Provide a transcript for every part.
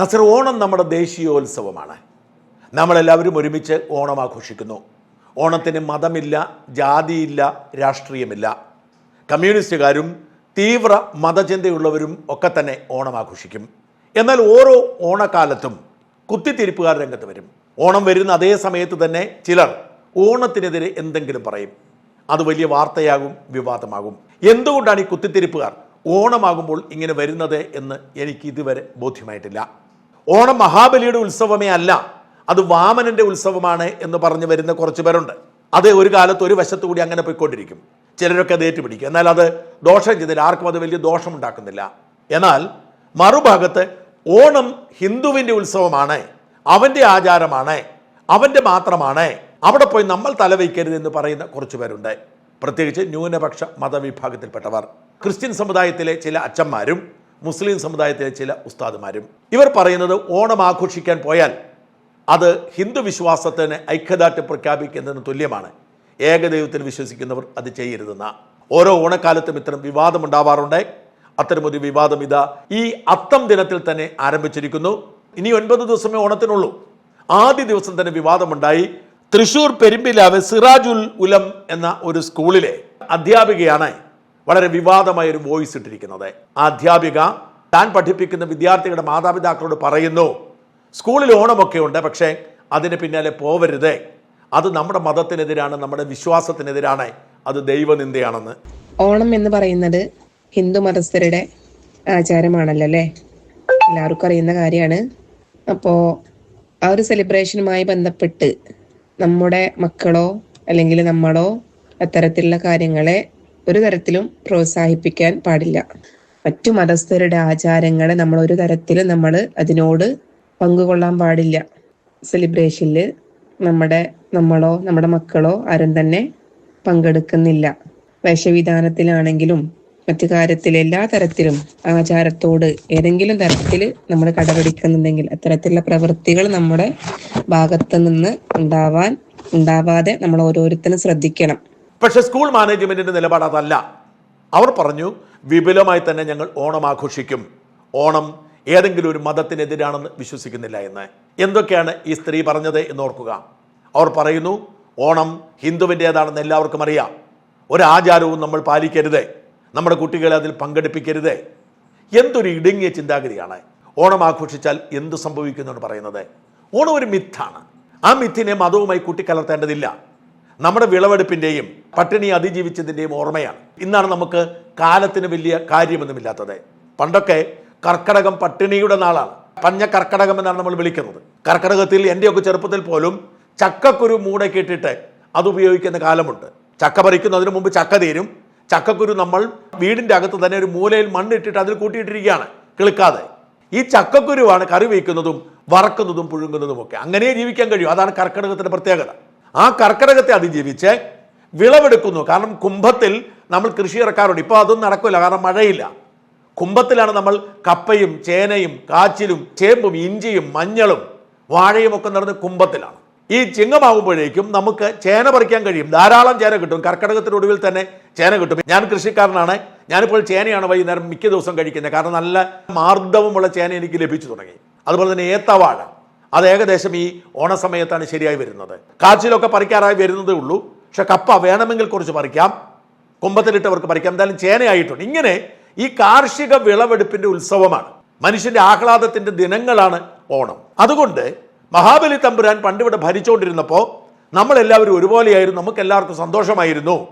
നസർ ഓണം നമ്മുടെ ദേശീയോത്സവമാണ്. നമ്മളെല്ലാവരും ഒരുമിച്ച് ഓണം ആഘോഷിക്കുന്നു. ഓണത്തിന് മതമില്ല ജാതിയില്ല രാഷ്ട്രീയമില്ല. കമ്മ്യൂണിസ്റ്റുകാരും തീവ്ര മതചിന്തയുള്ളവരും ഒക്കെ തന്നെ ഓണം ആഘോഷിക്കും. എന്നാൽ ഓരോ ഓണക്കാലത്തും കുത്തിത്തിരിപ്പുകാർ രംഗത്ത് വരും. ഓണം വരുന്ന അതേ സമയത്ത് തന്നെ ചിലർ ഓണത്തിനെതിരെ എന്തെങ്കിലും പറയും. അത് വലിയ വാർത്തയാകും വിവാദമാകും. എന്തുകൊണ്ടാണ് ഈ കുത്തിത്തിരിപ്പുകാർ ഓണമാകുമ്പോൾ ഇങ്ങനെ വരുന്നത് എന്ന് എനിക്ക് ഇതുവരെ ബോധ്യമായിട്ടില്ല. ഓണം മഹാബലിയുടെ ഉത്സവമേ അല്ല അത് വാമനന്റെ ഉത്സവമാണ് എന്ന് പറഞ്ഞു വരുന്ന കുറച്ച് പേരുണ്ട്. അത് ഒരു കാലത്ത് ഒരു വശത്തു കൂടി അങ്ങനെ പോയിക്കൊണ്ടിരിക്കും. ചിലരൊക്കെ അത് ഏറ്റുപിടിക്കും. എന്നാൽ അത് ദോഷം ചെയ്തില്ല. ആർക്കും അത് വലിയ ദോഷം ഉണ്ടാക്കുന്നില്ല എന്നാൽ മറുഭാഗത്ത് ഓണം ഹിന്ദുവിന്റെ ഉത്സവമാണ് അവന്റെ ആചാരമാണ് അവന്റെ മാത്രമാണ്. അവിടെ പോയി നമ്മൾ തലവയ്ക്കരുത് എന്ന് പറയുന്ന കുറച്ച് പേരുണ്ട്. പ്രത്യേകിച്ച് ന്യൂനപക്ഷ മതവിഭാഗത്തിൽപ്പെട്ടവർ. ക്രിസ്ത്യൻ സമുദായത്തിലെ ചില അച്ഛന്മാരും മുസ്ലിം സമുദായത്തിലെ ചില ഉസ്താദുമാരും. ഇവർ പറയുന്നത് ഓണം ആഘോഷിക്കാൻ പോയാൽ അത് ഹിന്ദു വിശ്വാസത്തിന് ഐക്യദാർഢ്യം പ്രഖ്യാപിക്കുന്നതിന് തുല്യമാണ്. ഏകദൈവത്തിൽ വിശ്വസിക്കുന്നവർ അത് ചെയ്യരുതെന്ന. ഓരോ ഓണക്കാലത്തും ഇത്തരം വിവാദമുണ്ടാവാറുണ്ട് അത്തരമൊരു വിവാദം ഇതാ ഈ അത്തം ദിനത്തിൽ തന്നെ ആരംഭിച്ചിരിക്കുന്നു. ഇനി ഒൻപത് ദിവസമേ ഓണത്തിനുള്ളൂ. ആദ്യ ദിവസം തന്നെ വിവാദമുണ്ടായി. തൃശൂർ പെരുമ്പിലാവ് സിറാജുൽ ഉലം എന്ന ഒരു സ്കൂളിലെ അധ്യാപികയാണ് വളരെ വിവാദമായ ഒരു വോയിസ് ഇട്ടിരിക്കുന്നത്. അധ്യാപിക താൻ പഠിപ്പിക്കുന്ന വിദ്യാർത്ഥികളുടെ മാതാപിതാക്കളോട് പറയുന്നു സ്കൂളിൽ ഓണമൊക്കെ ഉണ്ട് പക്ഷേ അതിന് പിന്നാലെ പോവരുത്. അത് നമ്മുടെ മതത്തിനെതിരാണ് നമ്മുടെ വിശ്വാസത്തിനെതിരാണ്. അത് ദൈവനിന്ദയാണെന്ന്. ഓണം എന്ന് പറയുന്നത് ഹിന്ദു മതസ്ഥരുടെ ആചാരമാണല്ലോ അല്ലേ? എല്ലാവർക്കും അറിയുന്ന കാര്യമാണ്. അപ്പോൾ ആ ഒരു സെലിബ്രേഷനുമായി ബന്ധപ്പെട്ട് നമ്മുടെ മക്കളോ അല്ലെങ്കിൽ നമ്മളോ അത്തരത്തിലുള്ള കാര്യങ്ങളെ ഒരു തരത്തിലും പ്രോത്സാഹിപ്പിക്കാൻ പാടില്ല. മറ്റു മതസ്ഥരുടെ ആചാരങ്ങളെ നമ്മൾ ഒരു തരത്തിലും നമ്മൾ അതിനോട് പങ്കുകൊള്ളാൻ പാടില്ല. സെലിബ്രേഷനിൽ നമ്മുടെ നമ്മളോ നമ്മുടെ മക്കളോ ആരും തന്നെ പങ്കെടുക്കുന്നില്ല. വേഷവിധാനത്തിലാണെങ്കിലും മറ്റു കാര്യത്തിൽ എല്ലാ തരത്തിലും ആചാരത്തോട് ഏതെങ്കിലും തരത്തിൽ നമ്മൾ കടപിടിക്കുന്നുണ്ടെങ്കിൽ അത്തരത്തിലുള്ള പ്രവൃത്തികൾ നമ്മുടെ ഭാഗത്ത് നിന്ന് ഉണ്ടാവാൻ ഉണ്ടാവാതെ നമ്മൾ ഓരോരുത്തരും ശ്രദ്ധിക്കണം. പക്ഷെ സ്കൂൾ മാനേജ്മെന്റിന്റെ നിലപാട് അതല്ല. അവർ പറഞ്ഞു വിപുലമായി തന്നെ ഞങ്ങൾ ഓണം ആഘോഷിക്കും. ഓണം ഏതെങ്കിലും ഒരു മതത്തിനെതിരാണെന്ന് വിശ്വസിക്കുന്നില്ല എന്ന്. എന്തൊക്കെയാണ് ഈ സ്ത്രീ പറഞ്ഞത് എന്ന് ഓർക്കുക. അവർ പറയുന്നു ഓണം ഹിന്ദുവിന്റേതാണെന്ന് എല്ലാവർക്കും അറിയാം. ഒരാചാരവും നമ്മൾ പാലിക്കരുത്. നമ്മുടെ കുട്ടികളെ അതിൽ പങ്കെടുപ്പിക്കരുത്. എന്തൊരു ഇടുങ്ങിയ ചിന്താഗതിയാണ്. ഓണം ആഘോഷിച്ചാൽ എന്ത് സംഭവിക്കുമെന്നാണ് പറയുന്നത്. ഓണം ഒരു മിത്താണ്. ആ മിത്തിനെ മതവുമായി കൂട്ടിക്കലർത്തേണ്ടതില്ല. നമ്മുടെ വിളവെടുപ്പിന്റെയും പട്ടിണി അതിജീവിച്ചതിന്റെയും ഓർമ്മയാണ്. ഇന്നാണ് നമുക്ക് കാലത്തിന് വലിയ കാര്യമൊന്നുമില്ലാത്തത്. പണ്ടൊക്കെ കർക്കടകം പട്ടിണിയുടെ നാളാണ്. പഞ്ഞ കർക്കടകം എന്നാണ് നമ്മൾ വിളിക്കുന്നത്. കർക്കടകത്തിൽ എന്റെയൊക്കെ ചെറുപ്പത്തിൽ പോലും ചക്കക്കുരു മൂടക്കിട്ടിട്ട് അത് ഉപയോഗിക്കുന്ന കാലമുണ്ട്. ചക്ക പറിക്കുന്നതിന് മുമ്പ് ചക്ക തീരും. ചക്കക്കുരു നമ്മൾ വീടിന്റെ അകത്ത് തന്നെ ഒരു മൂലയിൽ മണ്ണിട്ടിട്ട് അതിൽ കൂട്ടിയിട്ടിരിക്കുകയാണ്. കിളുക്കാതെ. ഈ ചക്കക്കുരുവാണ് കറി വയ്ക്കുന്നതും വറക്കുന്നതും പുഴുങ്ങുന്നതും ഒക്കെ അങ്ങനെ ജീവിക്കാൻ കഴിയും. അതാണ് കർക്കിടകത്തിന്റെ പ്രത്യേകത. ആ കർക്കടകത്തെ അതിജീവിച്ച് വിളവെടുക്കുന്നു. കാരണം കുംഭത്തിൽ നമ്മൾ കൃഷി ഇറക്കാറുണ്ട്. ഇപ്പോൾ അതൊന്നും നടക്കില്ല കാരണം മഴയില്ല. കുംഭത്തിലാണ് നമ്മൾ കപ്പയും ചേനയും കാച്ചിലും ചേമ്പും ഇഞ്ചിയും മഞ്ഞളും വാഴയും ഒക്കെ നടന്ന് കുംഭത്തിലാണ്. ഈ ചിങ്ങമാകുമ്പോഴേക്കും നമുക്ക് ചേന പറിക്കാൻ കഴിയും. ധാരാളം ചേന കിട്ടും. കർക്കിടകത്തിനൊടുവിൽ തന്നെ ചേന കിട്ടും. ഞാൻ കൃഷിക്കാരനാണ്. ഞാനിപ്പോൾ ചേനയാണ് വൈകുന്നേരം മിക്ക ദിവസം കഴിക്കുന്നത്. കാരണം നല്ല മാർദ്ദവമുള്ള ചേന എനിക്ക് ലഭിച്ചു തുടങ്ങി. അതുപോലെ തന്നെ ഏത്തവാഴ. അത് ഏകദേശം ഈ ഓണസമയത്താണ് ശരിയായി വരുന്നത്. കാച്ചിലൊക്കെ പറിക്കാറായി വരുന്നതേ ഉള്ളൂ. പക്ഷെ കപ്പ വേണമെങ്കിൽ കുറച്ച് പറിക്കാം. കുമ്പത്തിലിട്ടവർക്ക് പറിക്കാം. എന്തായാലും ചേനയായിട്ടുണ്ട്. ഇങ്ങനെ ഈ കാർഷിക വിളവെടുപ്പിന്റെ ഉത്സവമാണ്. മനുഷ്യന്റെ ആഹ്ലാദത്തിന്റെ ദിനങ്ങളാണ് ഓണം. അതുകൊണ്ട് മഹാബലി തമ്പുരാൻ പണ്ടിവിടെ ഭരിച്ചുകൊണ്ടിരുന്നപ്പോൾ നമ്മളെല്ലാവരും ഒരുപോലെയായിരുന്നു. നമുക്ക് എല്ലാവർക്കും സന്തോഷമായിരുന്നു.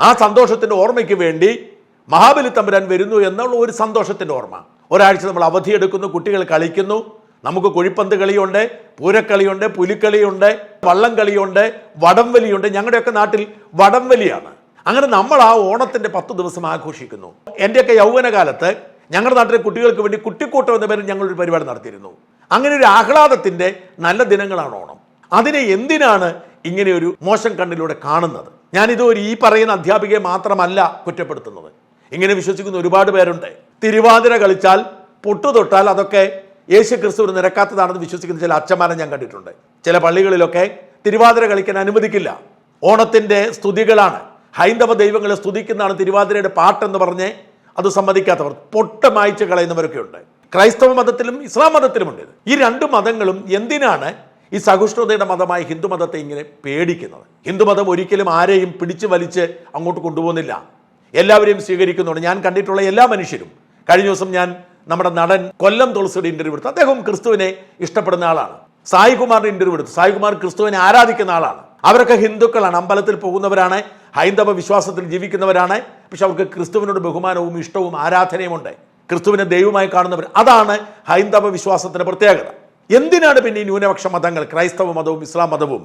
ആ സന്തോഷത്തിന്റെ ഓർമ്മയ്ക്ക് വേണ്ടി മഹാബലി തമ്പുരാൻ വരുന്നു എന്നുള്ള ഒരു സന്തോഷത്തിന്റെ ഓർമ്മ. ഒരാഴ്ച നമ്മൾ അവധിയെടുക്കുന്നു കുട്ടികൾ കളിക്കുന്നു. നമുക്ക് കുഴിപ്പന്ത് കളിയുണ്ട് പൂരക്കളിയുണ്ട് പുലിക്കളിയുണ്ട് വള്ളം കളിയുണ്ട് വടംവലിയുണ്ട്. ഞങ്ങളുടെയൊക്കെ നാട്ടിൽ വടംവലിയാണ്. അങ്ങനെ നമ്മൾ ആ ഓണത്തിന്റെ പത്ത് ദിവസം ആഘോഷിക്കുന്നു. എന്റെയൊക്കെ യൗവനകാലത്ത് ഞങ്ങളുടെ നാട്ടിലെ കുട്ടികൾക്ക് വേണ്ടി കുട്ടിക്കൂട്ടം എന്ന പേരിൽ ഞങ്ങളൊരു പരിപാടി നടത്തിയിരുന്നു. അങ്ങനെ ഒരു ആഹ്ലാദത്തിന്റെ നല്ല ദിനങ്ങളാണ് ഓണം. അതിനെ എന്തിനാണ് ഇങ്ങനെ ഒരു മോശം കണ്ണിലൂടെ കാണുന്നത്? ഞാനിത് ഒരു ഈ പറയുന്ന അധ്യാപികയെ മാത്രമല്ല കുറ്റപ്പെടുത്തുന്നത്. ഇങ്ങനെ വിശ്വസിക്കുന്ന ഒരുപാട് പേരുണ്ട്. തിരുവാതിര കളിച്ചാൽ പൊട്ടുതൊട്ടാൽ അതൊക്കെ യേശു ക്രിസ്തുവിന് നിരക്കാത്തതാണെന്ന് വിശ്വസിക്കുന്ന ചില അച്ഛന്മാരെ ഞാൻ കണ്ടിട്ടുണ്ട്. ചില പള്ളികളിലൊക്കെ തിരുവാതിര കളിക്കാൻ അനുവദിക്കില്ല. ഓണത്തിന്റെ സ്തുതികളാണ്. ഹൈന്ദവ ദൈവങ്ങളെ സ്തുതിക്കുന്നതാണ് തിരുവാതിരയുടെ പാട്ടെന്ന് പറഞ്ഞ് അത് സമ്മതിക്കാത്തവർ പൊട്ട മായ്ച്ച് കളയുന്നവരൊക്കെ ഉണ്ട്. ക്രൈസ്തവ മതത്തിലും ഇസ്ലാം മതത്തിലുമുണ്ട്. ഈ രണ്ട് മതങ്ങളും എന്തിനാണ് ഈ സഹിഷ്ണുതയുടെ മതമായ ഹിന്ദു മതത്തെ ഇങ്ങനെ പേടിക്കുന്നത്? ഹിന്ദുമതം ഒരിക്കലും ആരെയും പിടിച്ചു വലിച്ച് അങ്ങോട്ട് കൊണ്ടുപോകുന്നില്ല. എല്ലാവരെയും സ്വീകരിക്കുന്നുണ്ട്. ഞാൻ കണ്ടിട്ടുള്ള എല്ലാ മനുഷ്യരും. കഴിഞ്ഞ ദിവസം ഞാൻ നമ്മുടെ നടൻ കൊല്ലം തുളസിയുടെ ഇന്റർവ്യൂ എടുത്തു. അദ്ദേഹം ക്രിസ്തുവിനെ ഇഷ്ടപ്പെടുന്ന ആളാണ്. സായികുമാറിന്റെ ഇന്റർവ്യൂ എടുത്തു. സായികുമാർ ക്രിസ്തുവിനെ ആരാധിക്കുന്ന ആളാണ്. അവരൊക്കെ ഹിന്ദുക്കളാണ്. അമ്പലത്തിൽ പോകുന്നവരാണ്. ഹൈന്ദവ വിശ്വാസത്തിൽ ജീവിക്കുന്നവരാണ്. പക്ഷെ അവർക്ക് ക്രിസ്തുവിനോട് ബഹുമാനവും ഇഷ്ടവും ആരാധനയുമുണ്ട് ക്രിസ്തുവിനെ ദൈവമായി കാണുന്നവർ. അതാണ് ഹൈന്ദവ വിശ്വാസത്തിന്റെ പ്രത്യേകത. എന്തിനാണ് പിന്നെ ഈ ന്യൂനപക്ഷ മതങ്ങൾ ക്രൈസ്തവ മതവും ഇസ്ലാം മതവും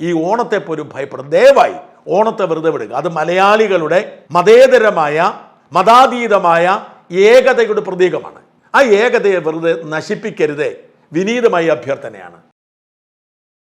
ഈ ഓണത്തെ പോലും ഭയപ്പെടും ദയവായി ഓണത്തെ വെറുതെ വിടുക. അത് മലയാളികളുടെ മതേതരമായ മതാതീതമായ ഏകതയുടെ പ്രതീകമാണ്. ആ ഏകതയെ വെറുതെ നശിപ്പിക്കരുതേ. വിനീതമായ അഭ്യർത്ഥനയാണ്.